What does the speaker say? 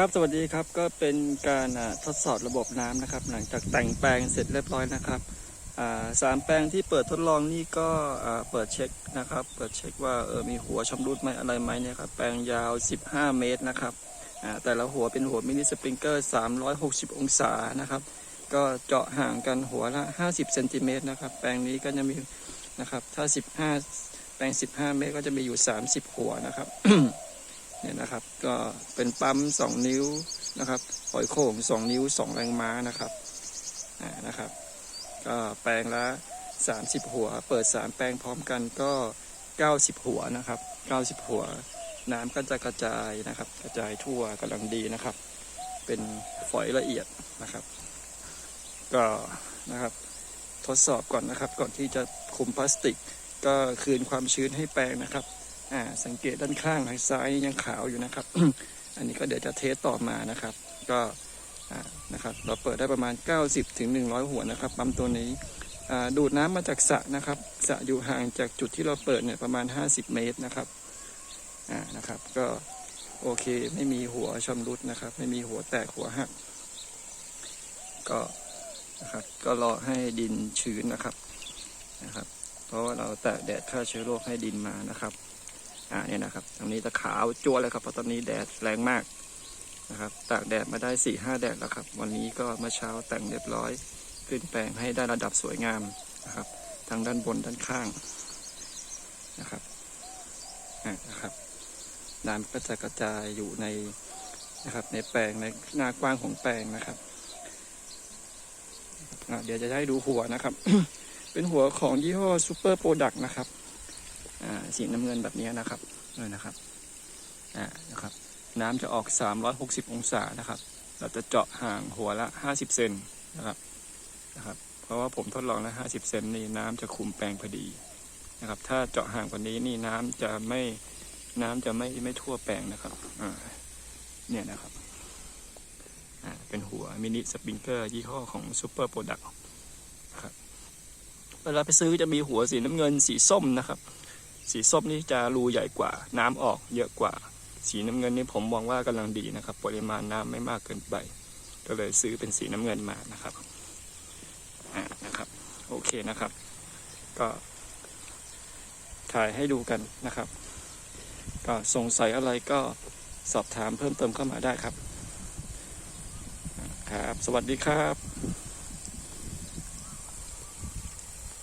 ครับสวัสดีครับก็เป็นการทดสอบระบบน้ำนะครับ หลังจากแต่งแปลงเสร็จเรียบร้อยนะครับสามแปลงที่เปิดทดลองนี่ก็เปิดเช็คนะครับ เปิดเช็คว่าเออมีหัวชำรุดไหมอะไรไหมเนี่ยครับแปลงยาว 15 เมตรนะครับแต่ละหัวเป็นหัวมินิสปริงเกอร์ 360 องศานะครับ ก็เจาะห่างกันหัวละ 50เซนติเมตรนะครับ แปลงนี้ก็จะมีนะครับถ้า 15 แปลง 15 เมตรก็จะมีอยู่ 30 หัวนะครับ เนี่ยนะครับ ก็เป็นปั๊ม 2 นิ้วนะครับหอยโข่ง 2 นิ้ว 2 แรงม้านะครับอ่านะครับ ก็แปลงละ 30 หัว เปิด 3 แปลงพร้อมกันก็ 90 หัวนะครับ 90 หัว น้ำก็จะกระจายนะครับ กระจายทั่วกำลังดีนะครับ เป็นฝอยละเอียดนะครับ ก็นะครับทดสอบก่อนนะครับ ก่อนที่จะคุมพลาสติก ก็คืนความชื้นให้แปลงนะครับ อ่าสังเกตด้านข้างทางซ้ายยังขาวอยู่นะครับ อันนี้ก็เดี๋ยวจะเทสต่อมานะครับ ก็อ่านะครับเราเปิดได้ประมาณ 90ถึง100 หัวนะครับปั๊มตัวนี้อ่าดูดน้ำมาจากสระนะครับสระอยู่ห่างจากจุดที่เราเปิดเนี่ยประมาณ 50 เมตรนะครับอ่านะครับ ก็โอเคไม่มีหัวชำรุดนะครับ ไม่มีหัวแตกหัวหักก็นะครับก็รอให้ดินชื้นนะครับนะครับ เพราะว่าเราแตกแดดฆ่าเชื้อโรคให้ดินมานะครับ อ่าเนี่ยนะครับตรงนี้จะขาวจั่วเลยครับเพราะตอนนี้แดดแรงมากนะครับ ตากแดดมาได้สี่ห้าแดดแล้วครับ วันนี้ก็เมื่อเช้าแต่งเรียบร้อย ขึ้นแปลงให้ได้ระดับสวยงามนะครับทางด้านบนด้านข้างนะครับอ่านะครับน้ำก็จะกระจายอยู่ในนะครับ ในแปลงในหน้ากว้างของแปลงนะครับอ่าเดี๋ยวจะให้ดูหัวนะครับ เป็นหัวของยี่ห้อซูเปอร์โปรดักต์นะครับ สีน้ำเงินแบบนี้นะครับเลยนะครับอ่านะครับ น้ำจะออก 360 องศานะครับ เราจะเจาะห่างหัวละ 50 เซนนะครับนะครับ เพราะว่าผมทดลองแล้ว 50 เซนนี่น้ำจะคุมแปลงพอดีนะครับ ถ้าเจาะห่างกว่านี้นี่น้ำจะไม่น้ำจะไม่ไม่ทั่วแปลงนะครับอ่าเนี่ยนะครับอ่าเป็นหัวมินิสปริงเกอร์ยี่ห้อของซูเปอร์โปรดักต์ครับเวลาไปซื้อจะมีหัวสีน้ำเงินสีส้มนะครับ สีส้มนี่จะรูใหญ่กว่า น้ำออกเยอะกว่า สีน้ำเงินนี่ผมมองว่ากำลังดีนะครับ ปริมาณน้ำไม่มากเกินไป ก็เลยซื้อเป็นสีน้ำเงินมานะครับอ่านะครับโอเคนะครับ ก็ถ่ายให้ดูกันนะครับ ก็สงสัยอะไรก็สอบถามเพิ่มเติมเข้ามาได้ครับ ครับ สวัสดีครับ